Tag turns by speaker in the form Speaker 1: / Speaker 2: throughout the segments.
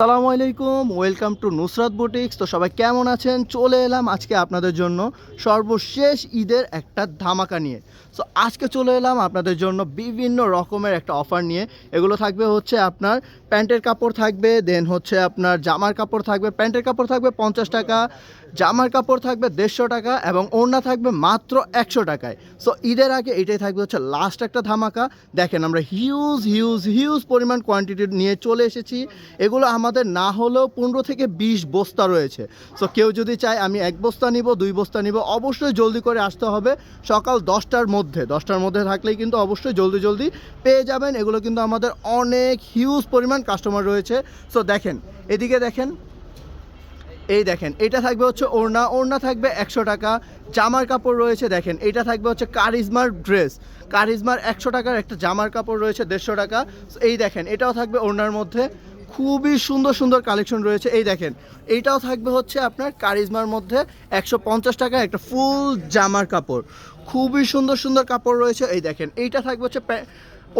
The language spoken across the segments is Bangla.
Speaker 1: আসসালামু আলাইকুম, ওয়েলকাম টু নুসরাত বুটিক্স। তো সবাই কেমন আছেন? চলে এলাম আজকে আপনাদের জন্য সর্বশেষ ঈদের একটা ধামাকা নিয়ে। সো আজকে চলে এলাম আপনাদের জন্য বিভিন্ন রকমের একটা অফার নিয়ে। এগুলো থাকবে হচ্ছে আপনার প্যান্টের কাপড় থাকবে, দেন হচ্ছে আপনার জামার কাপড় থাকবে, প্যান্টের কাপড় থাকবে পঞ্চাশ টাকা, জামার কাপড় থাকবে দেড়শো টাকা এবং ওড়না থাকবে মাত্র একশো টাকায়। সো ঈদের আগে এটাই থাকবে হচ্ছে লাস্ট একটা ধামাকা। দেখেন আমরা হিউজ হিউজ হিউজ পরিমাণ কোয়ান্টিটি নিয়ে চলে এসেছি। এগুলো আমাদের না হলেও পনেরো থেকে বিশ বস্তা রয়েছে। সো কেউ যদি চায় আমি এক বস্তা নিব, দুই বস্তা নিব, অবশ্যই জলদি করে আসতে হবে সকাল দশটার মধ্যে। দশটার মধ্যে থাকলেই কিন্তু অবশ্যই জলদি জলদি পেয়ে যাবেন। এগুলো কিন্তু আমাদের অনেক হিউজ পরিমাণ কাস্টমার রয়েছে। সো দেখেন, এদিকে দেখেন, এই দেখেন, এটা থাকবে হচ্ছে ওড়না ওড়না থাকবে একশো টাকা। জামার কাপড় রয়েছে, দেখেন, এটা থাকবে হচ্ছে কারিজমার ড্রেস কারিজমার একশো টাকার একটা জামার কাপড় রয়েছে, দেড়শো টাকা। এই দেখেন, এটাও থাকবে ওড়নার মধ্যে। খুবই সুন্দর সুন্দর কালেকশন রয়েছে। এই দেখেন, এইটাও থাকবে হচ্ছে আপনার কারিজমার মধ্যে একশো পঞ্চাশ টাকা একটা ফুল জামার কাপড়। খুবই সুন্দর সুন্দর কাপড় রয়েছে। এই দেখেন, এইটা থাকবে হচ্ছে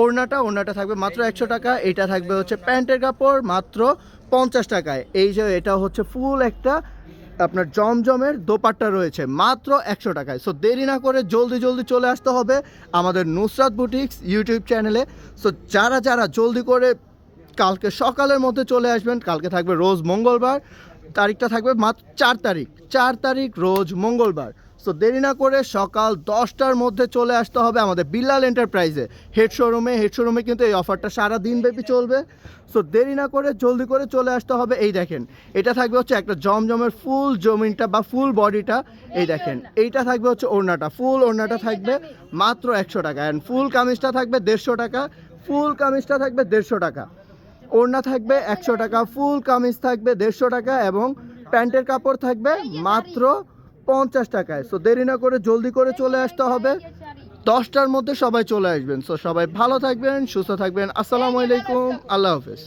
Speaker 1: ওড়নাটা ওড়নাটা থাকবে মাত্র একশো টাকা। এটা থাকবে হচ্ছে প্যান্টের কাপড় মাত্র পঞ্চাশ টাকায়। এই যে এটা হচ্ছে ফুল একটা আপনার জমজমের দোপাট্টা রয়েছে, মাত্র একশো টাকায়। সো দেরি না করে জলদি জলদি চলে আসতে হবে আমাদের নুসরাত বুটিক্স ইউটিউব চ্যানেলে সো যারা যারা জলদি করে কালকে সকালের মধ্যে চলে আসবেন। কালকে থাকবে রোজ মঙ্গলবার। তারিখটা থাকবে মাত্র চার তারিখ। চার তারিখ রোজ মঙ্গলবার। সো দেরি না করে সকাল দশটার মধ্যে চলে আসতে হবে আমাদের বিল্লাল এন্টারপ্রাইজে। হেড শোরুমে হেড শোরুমে কিন্তু এই অফারটা সারা দিন ব্যাপী চলবে। সো দেরি না করে জলদি করে চলে আসতে হবে। এই দেখেন, এটা থাকবে হচ্ছে একটা জমজমের ফুল জমিনটা বা ফুল বডিটা। এই দেখেন, এইটা থাকবে হচ্ছে ওড়নাটা। ফুল ওড়নাটা থাকবে মাত্র একশো টাকা। অ্যান্ড ফুল কামিজটা থাকবে দেড়শো টাকা। ফুল কামিজটা থাকবে দেড়শো টাকা। ওড়না থাকবে একশো টাকা, ফুল কামিজ থাকবে দেড়শো টাকা এবং প্যান্টের কাপড় থাকবে মাত্র পঞ্চাশ টাকায়। সো দেরি না করে জলদি করে চলে আসতে হবে। দশটার মধ্যে সবাই চলে আসবেন। সো সবাই ভালো থাকবেন, সুস্থ থাকবেন। আসসালামু আলাইকুম। আল্লাহ হাফেজ।